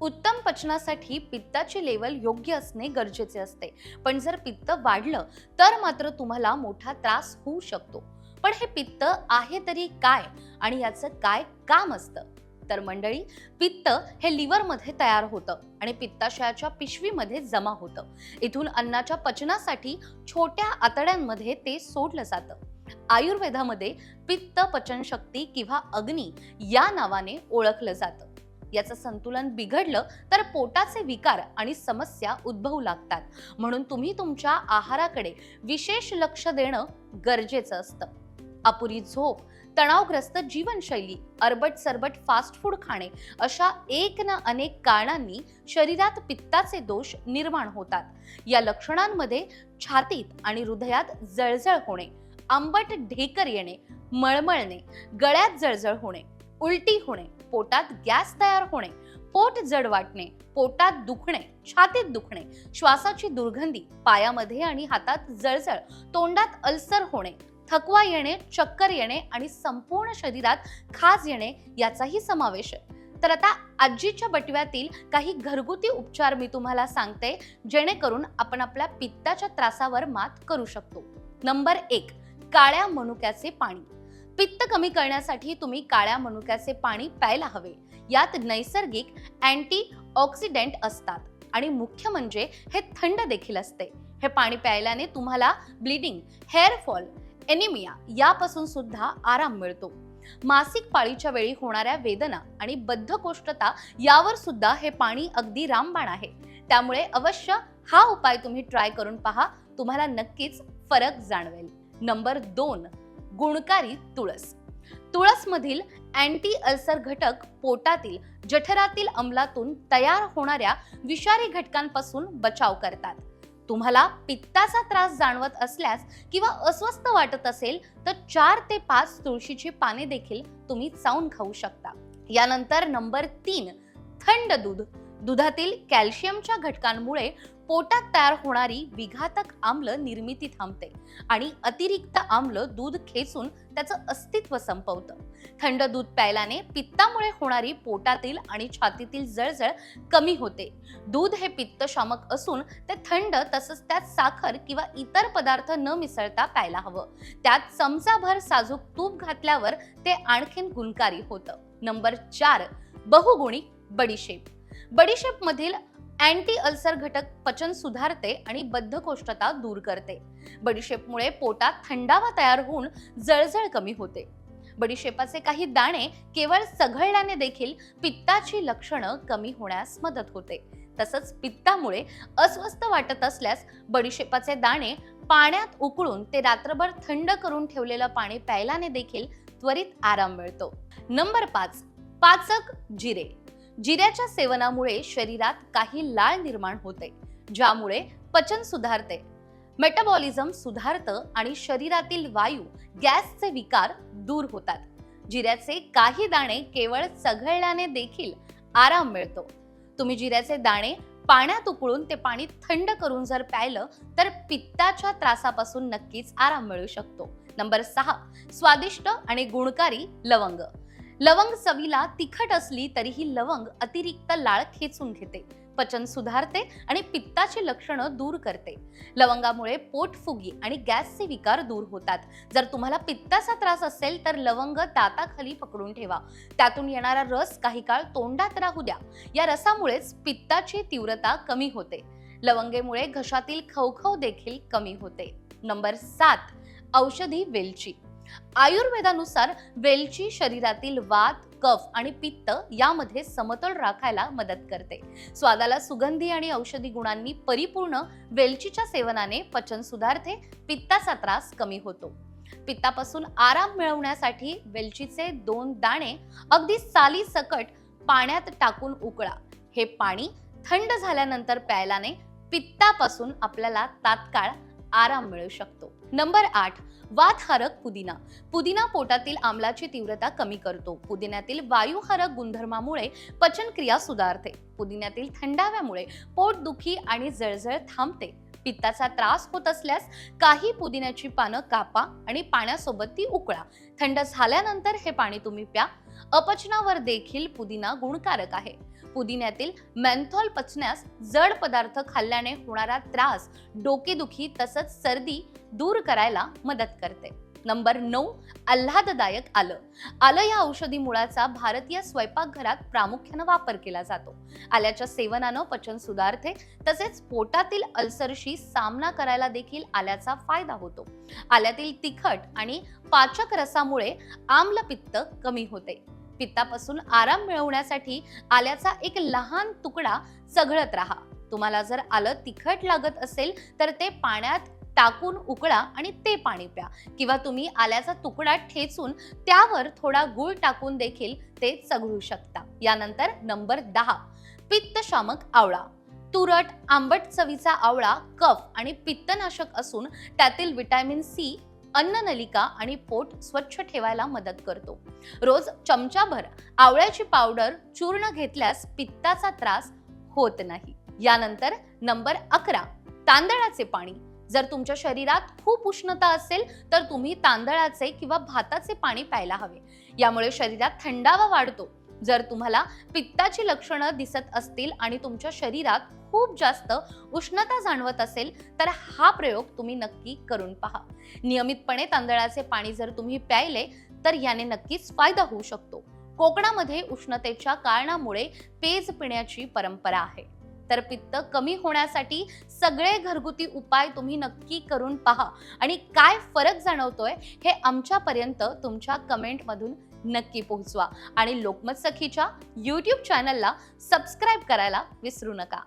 उत्तम पचनासाठी पित्ताची लेवल योग्य असणे गरजेचे असते. पण जर पित्त वाढलं तर मात्र तुम्हाला मोठा त्रास होऊ शकतो. पण हे पित्त आहे तरी काय आणि याचं काय काम असतं? तर मंडळी पित्त हे लिव्हरमध्ये तयार होतं आणि पित्ताशयाच्या पिशवीमध्ये जमा होतं. इथून अन्नाच्या पचनासाठी छोट्या आतड्यांमध्ये ते सोडलं जातं. आयुर्वेदामध्ये पित्त पचनशक्ती किंवा अग्नी या नावाने ओळखलं जातं. याचं संतुलन बिघडलं तर पोटाचे विकार आणि समस्या उद्भवू लागतात. म्हणून तुम्ही तुमच्या आहाराकडे विशेष लक्ष देणं गरजेचं असतं. अपुरी झोप तणावग्रस्त जीवनशैली अरबट सरबट फास्ट फूड खाणे अशा एक ना अनेक कारणांनी शरीरात पित्ताचे दोष निर्माण होतात. या लक्षणांमध्ये छातीत आणि हृदयात जळजळ होणे आंबट ढेकर येणे मळमळणे गळ्यात जळजळ होणे उलटी होणे पोटात गॅस तयार होणे पोट जड वाटणे पोटात दुखणे छातीत दुखणे श्वासाची दुर्गंधी पायामध्ये आणि हातात जळजळ तोंडात अल्सर होणे थकवा येणे चक्कर येणे आणि संपूर्ण शरीरात खाज येणे याचाही समावेश आहे. तर आता आजीच्या बटव्यातील काही घरगुती उपचार मी तुम्हाला सांगते जेणेकरून आपण आपल्या पित्ताच्या त्रासावर मात करू शकतो. नंबर एक काळ्या मनुक्याचे पाणी. पित्त कमी करण्यासाठी तुम्ही काळ्या मनुक्याचे पाणी प्यायला हवे. यात नैसर्गिक अँटी ऑक्सिडेंट असतात. आणि मुख्य म्हणजे हे थंड देखील असते. हे पाणी प्यायल्याने तुम्हाला ब्लिडिंग हेअर फॉल एनिमिया यापासून सुद्धा आराम मिळतो. मासिक पाळीच्या वेळी होणाऱ्या वेदना आणि बद्धकोष्ठता यावर सुद्धा हे पाणी अगदी रामबाण आहे. त्यामुळे अवश्य हा उपाय तुम्ही ट्राय करून पहा. तुम्हाला नक्कीच फरक जाणवेल. नंबर दोन गुणकारी तुळस. तुळसमधील अँटी अल्सर घटक पोटातील जठरातील अंमलातून तयार होणाऱ्या विषारी घटकांपासून बचाव करतात. तुम्हाला पित्ताचा त्रास जाणवत असल्यास किंवा अस्वस्थ वाटत असेल तर चार ते पाच तुळशीची पाने देखील तुम्ही चावून खाऊ शकता. यानंतर नंबर तीन थंड दूध. दुधातील कॅल्शियमच्या घटकांमुळे पोटात तयार होणारी विघातक आम्ल निर्मिती थांबते आणि अतिरिक्त आम्ल दूध खेचून त्याचं अस्तित्व संपवतं. थंड दूध प्यायल्याने पित्तामुळे होणारी पोटातील आणि छातीतील जळजळ कमी होते. दूध हे पित्तशामक असून ते थंड तसंच त्यात साखर किंवा इतर पदार्थ न मिसळता प्यायला हवं. त्यात चमचाभर साजूक तूप घातल्यावर ते आणखीन गुणकारी होतं. नंबर चार बहुगुणी बडीशेप. बडीशेप मधील अँटी अल्सर घटक पचन सुधारते आणि बद्धकोष्ठता दूर करते. बडीशेपमुळे पोटात थंडावा तयार होऊन जळजळ कमी होते. बडीशेपाचे काही दाणे केवळ सघळल्याने देखील पित्ताची लक्षणं कमी होण्यास मदत होते. तसंच पित्तामुळे अस्वस्थ वाटत असल्यास बडीशेपाचे दाणे पाण्यात उकळून ते रात्रभर थंड करून ठेवलेलं पाणी प्यायल्याने देखील त्वरित आराम मिळतो. नंबर पाच पाचक जिरे. जिऱ्याच्या सेवनामुळे शरीरात काही लाळ निर्माण होते ज्यामुळे पचन सुधारते. मेटाबॉलिझम सुधारतं आणि शरीरातील वायू गॅसचे विकार दूर होतात. जिऱ्याचे काही दाणे केवळ चघळल्याने देखील आराम मिळतो. तुम्ही जिऱ्याचे दाणे पाण्यात उकळून ते पाणी थंड करून जर प्यायलं तर पित्ताच्या त्रासापासून नक्कीच आराम मिळू शकतो. नंबर सहा स्वादिष्ट आणि गुणकारी लवंग. लवंग चवीला तिखट असली तरीही लवंग अतिरिक्त लाळ खेचून घेते. पचन सुधारते आणि पित्ताची लक्षणं दूर करते. लवंगामुळे पोटफुगी आणि गॅसचे विकार दूर होतात. जर तुम्हाला पित्ताचा त्रास असेल तर लवंग दाताखाली पकडून ठेवा. त्यातून येणारा रस काही काळ तोंडात राहू द्या. या रसामुळेच पित्ताची तीव्रता कमी होते. लवंगेमुळे घशातील खवखव देखील कमी होते. नंबर सात औषधी वेलची. आयुर्वेदानुसार वेलची शरीरातील वात कफ आणि पित्त यामध्ये समतोल राखायला मदत करते. स्वादाला सुगंधी आणि औषधी गुणांनी परिपूर्ण वेलचीच्या सेवनाने पचन सुधारते पित्ताचा त्रास कमी होतो. पित्तापासून आराम मिळवण्यासाठी वेलचीचे दोन दाणे अगदी साली सकट पाण्यात टाकून उकळा. हे पाणी थंड झाल्यानंतर प्यायल्याने पित्तापासून आपल्याला तात्काळ आराम मिळू शकतो. नंबर आठ वातहारक पुदिना. पुदिना पोटातील आम्लाची तीव्रता कमी करतो. पुदिन्यातील वायुहारक गुणधर्मामुळे पचनक्रिया सुधारते. पुदिन्यातील थंडाव्यामुळे पोटदुखी आणि जळजळ थांबते. पित्ताचा त्रास होत असल्यास काही पुदिन्याची पानं कापा आणि पाण्यासोबत ती उकळा. थंड झाल्यानंतर हे पाणी तुम्ही प्या. अपचनावर देखील पुदिना गुणकारक आहे. पुदिन्यातील मेंथॉल पचण्यास जड पदार्थ खाल्ल्याने होणारा त्रास डोकेदुखी तसंच सर्दी दूर करायला मदत करते. नंबर नऊ आल्हाददायक आलं. आलं या औषधी मुळाचा भारतीय स्वयंपाकघरात प्रामुख्यानं वापर केला जातो. आल्याच्या सेवनानं पचन सुधारते तसेच पोटातील अल्सरशी सामना करायला देखील आल्याचा फायदा होतो. आल्यातील तिखट आणि पाचक रसामुळे आम्लपित्त कमी होते. पित्तापासून आराम मिळवण्यासाठी आल्याचा एक लहान तुकडा चघळत राहा. तुम्हाला जर आलं तिखट लागत असेल तर ते पाण्यात टाकून उकळा आणि ते पाणी प्या. किंवा तुम्ही आल्याचा तुकडा ठेचून त्यावर थोडा गुळ टाकून देखील ते चघळू शकता. यानंतर नंबर दहा पित्तशामक आवळा. तुरट आंबट चवीचा आवळा कफ आणि पित्तनाशक असून त्यातील विटॅमिन सी अन्ननलिका आणि पोट स्वच्छ ठेवायला मदत करतो. रोज चमचाभर आवळ्याची पावडर चूर्ण घेतल्यास पित्ताचा त्रास होत नाही. यानंतर नंबर अकरा तांदळाचे पाणी. जर तुमच्या शरीरात खूप उष्णता असेल तर तुम्ही तांदळाचे किंवा भाताचे पाणी प्यायला हवे. यामुळे शरीरात थंडावा वाढतो. जर तुम्हाला पित्ताची लक्षणं दिसत असतील आणि तुमच्या शरीरात खूप जास्त उष्णता जाणवत असेल तर हा प्रयोग तुम्ही नक्की करून पहा. नियमितपणे तांदळाचे पाणी जर तुम्ही प्यायले तर याने नक्कीच फायदा होऊ शकतो. कोकणामध्ये उष्णतेच्या कारणामुळे पेज पिण्याची परंपरा आहे. तर पित्त कमी होण्यासाठी सगळे घरगुती उपाय तुम्ही नक्की करून पहा. आणि काय फरक जाणवतोय हे आमच्यापर्यंत तुमच्या कमेंटमधून नक्की पोहोचवा. आणि लोकमत सखीच्या यूट्यूब चॅनलला सबस्क्राईब करायला विसरू नका.